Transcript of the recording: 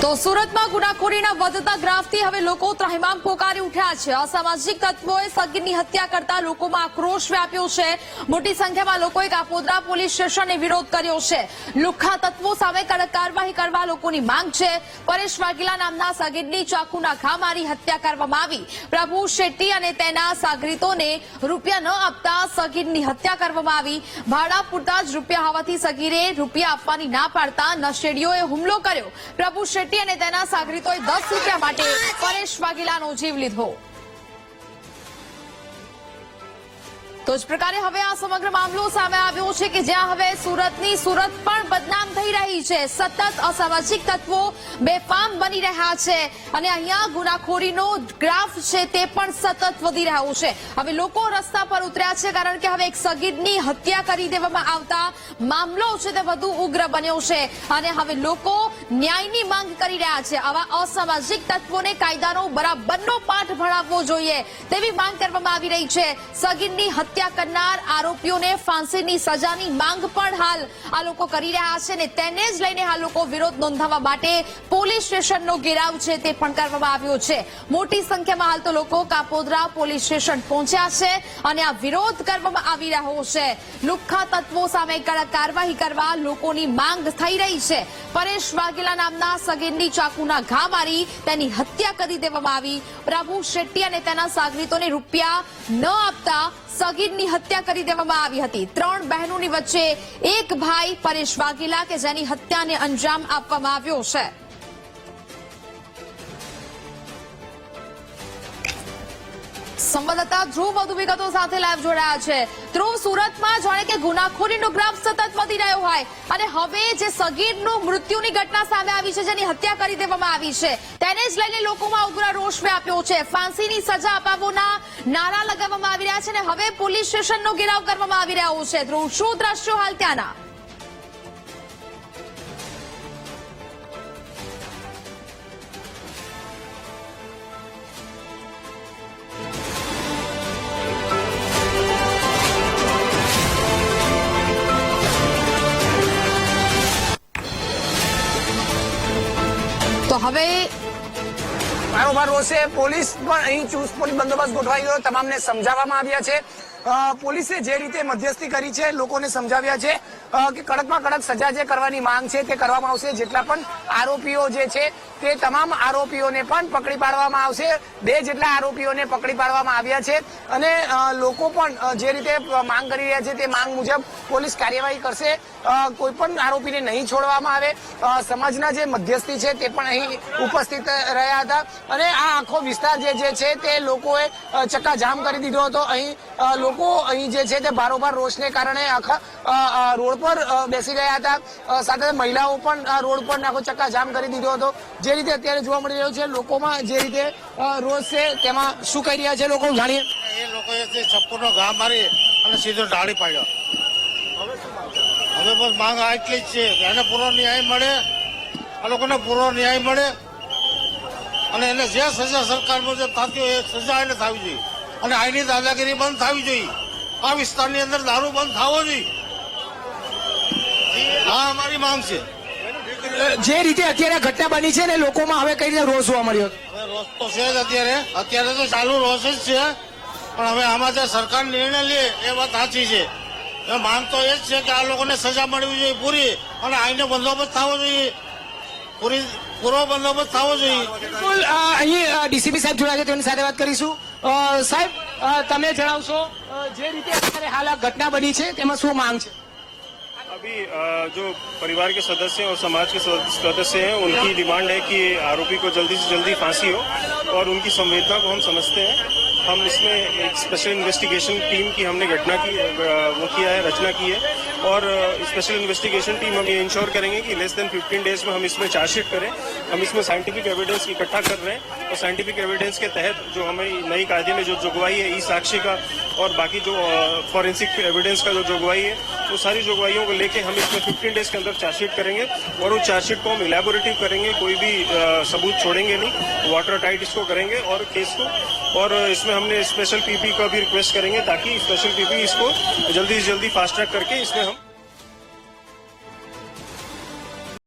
તો સુરતમાં ગુનાખોરીના વધતા ગ્રાફથી હવે લોકો ત્રાહિમામ પોકારી ઉઠ્યા છે. અસામાજિક તત્વોએ સગીરની હત્યા કરતા લોકોમાં આક્રોશ વ્યાપ્યો છે. મોટી સંખ્યામાં લોકોએ કાપોદ્રા પોલીસ સ્ટેશને વિરોધ કર્યો છે. લુખ્ખા તત્વો સામે કડક કાર્યવાહી કરવા લોકોની માંગ છે. પરેશ વાઘેલા નામના સગીરની ચાકુના ઘા મારી હત્યા કરવામાં આવી. પ્રભુ શેટ્ટી અને તેના સાગરીતોને રૂપિયા ન આપતા સગીરની હત્યા કરવામાં આવી. ભાડા પૂરતા જ રૂપિયા હોવાથી સગીરે રૂપિયા આપવાની ના પાડતા નશેડીઓએ હુમલો કર્યો. પ્રભુ શેટ્ટી અને તેના સાગરીતોએ દસ રૂપિયા માટે પરેશ વાઘેલાનો જીવ લીધો. તો જ પ્રકારે હવે આ સમગ્ર મામલો સામે આવ્યો છે કે જ્યાં હવે સુરતની સુરત પણ બદનામ થઈ રહી છે. સતત અસામાજિક તત્વો બેફામ બની રહ્યા છે અને અહીંયા ગુનાખોરીનો ગ્રાફ છે તે પણ સતત વધી રહ્યો છે. હવે લોકો રસ્તા પર ઉતર્યા છે કારણ કે હવે એક સગીરની હત્યા કરી દેવામાં આવતા મામલો છે તે વધુ ઉગ્ર બન્યો છે અને હવે લોકો ન્યાયની માંગ કરી રહ્યા છે. આવા અસામાજિક તત્વોને કાયદાનો બરાબરનો પાઠ ભણાવવો જોઈએ તેવી માંગ કરવામાં આવી રહી છે. સગીરની હત્યા કરનાર આરોપીઓને ફાંસીની સજાની માંગ પણ હાલ આ લોકો કરી રહ્યા છે ને તેને જ લઈને હાલ લોકો વિરોધ નોંધાવવા માટે પોલીસ સ્ટેશનનો ઘેરાવ છે તે પણ કરવામાં આવ્યો છે. મોટી સંખ્યામાં હાલ તો લોકો કાપોદરા પોલીસ સ્ટેશન પહોંચ્યા છે અને આ વિરોધ કરવામાં આવી રહ્યો છે. લુખ્ખા તત્વો સામે કડક કાર્યવાહી કરવા લોકોની માંગ થઈ રહી છે. પરેશ વાઘેલા નામના સગીરની ચાકુના ઘા મારી તેની હત્યા કરી દેવામાં આવી. પ્રભુ શેટ્ટી અને તેના સાગરીતોને રૂપિયા ન આપતા સગીરની હત્યા કરી દેવામાં આવી હતી. ત્રણ બહેનોની વચ્ચે એક ભાઈ પરેશ વાઘેલા કે જેની હત્યાને અંજામ આપવામાં આવ્યો છે. સંવાદદાતા ધ્રુવ વધુ વિગતો સાથે લાઈવ જોડાયા છે. ધ્રુવ, સુરતમાં જાણે કે ગુનાખોરીનો ગ્રાફ સતત વધી રહ્યો હોય અને હવે જે સગીરનું મૃત્યુની ઘટના સામે આવી છે, જેની હત્યા કરી દેવામાં આવી છે, તેને જ લઈને લોકોમાં ઉગ્ર રોષ વ્યાપ્યો છે. ફાંસીની સજા અપાવવાના નારા લગાવવામાં આવી રહ્યા છે અને હવે પોલીસ સ્ટેશનનો ઘેરાવ કરવામાં આવી રહ્યો છે. ધ્રુવ, શું દ્રશ્યો હાલ ત્યાંના? તો હવે કારોબાર રોશે પોલીસ પણ અહીં ચુસ્ત પોલીસ બંદોબસ્ત ગોઠવાઈ ગયો. તમામને સમજાવવામાં આવ્યા છે. પોલીસે જે રીતે મધ્યસ્થી કરી છે લોકોને સમજાવ્યા છે કે કડકમાં કડક સજા જે કરવાની માંગ છે તે કરવામાં આવશે. જેટલા પણ આરોપીઓ જે છે તે તમામ આરોપીઓને પણ પકડી પાડવામાં આવશે. બે જેટલા આરોપીઓને પકડી પાડવામાં આવ્યા છે અને લોકો પણ જે રીતે માંગ કરી રહ્યા છે તે માંગ મુજબ પોલીસ કાર્યવાહી કરશે. કોઈ પણ આરોપીને નહીં છોડવામાં આવે. સમાજના જે મધ્યસ્થી છે તે પણ અહીં ઉપસ્થિત રહ્યા હતા. અને આ આખો વિસ્તાર જે છે તે લોકોએ ચક્કાજામ કરી દીધો હતો. અહીં અ, લોકો અહીં જે છે તે બારોબાર રોષને કારણે આખા રોડ પર બેસી ગયા હતા. સાથે મહિલાઓ પણ રોડ પર આખો ચક્કાજામ કરી દીધો હતો. જે રીતે અત્યારે જોવા મળી રહ્યો છે, લોકોમાં જે રીતે રોષ છે, તેમાં શું કહી રહ્યા છે લોકો જાણીએ? એ લોકોએ ચપ્પુનો ઘા મારી અને સીધો ઢાળી પાડ્યો. હવે બસ માંગ એટલી જ છે એને પૂરો ન્યાય મળે, આ લોકોને પૂરો ન્યાય મળે, અને એને જે સજા સરકાર મુજબ થતી હોય એ સજા એને થવી જોઈએ. અને આની દાદાગીરી બંધ થવી જોઈએ. આ વિસ્તારની અંદર દારૂ બંધ થવો જોઈએ. આ અમારી માંગ છે. જે રીતે અત્યારે ઘટના બની છે ને લોકોમાં હવે કઈ રીતે રોષ જોવા મળ્યો? રોષ તો છે જ અત્યારે. અત્યારે તો ચાલુ રોષ જ છે. પણ હવે આમાં જે સરકાર નિર્ણય લે એ વાત સાચી છે. એ માંગ તો એ જ છે કે આ લોકોને સજા મળવી જોઈએ પૂરી અને આઈને બંદોબસ્ત થવો જોઈએ. પૂરી પૂરો બંદોબસ્ત થવો જોઈએ બિલકુલ અ, અહીં ડીસીપી સાહેબ જોડાયા છે તેમની સાથે વાત કરીશું અ, સાહેબ અ, તમે જણાવશો અ, જે રીતે અત્યારે હાલ આ ઘટના બની છે તેમાં શું માંગ છે अभी अ, जो परिवार के सदस्य और समाज के सदस्य हैं उनकी डिमांड है कि आरोपी को जल्दी से जल्दी फांसी हो और उनकी संवेदना को हम समझते हैं हम इसमें एक स्पेशल इन्वेस्टिगेशन टीम की हमने घटना की वो किया है, रचना की है। और स्पेशल इन्वेस्टिगेशन टीम हम ये इंश्योर करेंगे कि लेस देन 15 डेज़ में हम इसमें चार्जशीट करें, हम इसमें साइंटिफिक एविडेंस इकट्ठा कर रहे हैं। और साइंटिफिक एविडेंस के तहत जो हमें नई कायदे में जो जुगवाई है ई साक्षी का और बाकी जो फॉरेंसिक एविडेंस का जो जुगवाई है वो सारी जुगवाइयों को लेके हम इसमें 15 डेज़ के अंदर चार्जशीट करेंगे और उस चार्जशीट को हम इलेबोरेटिव करेंगे, कोई भी सबूत छोड़ेंगे नहीं वाटर टाइट इसको करेंगे और केस को, और इसमें हमने स्पेशल पीपी का भी रिक्वेस्ट करेंगे ताकि स्पेशल पीपी इसको जल्दी से जल्दी फास्ट ट्रैक करके इसमें हम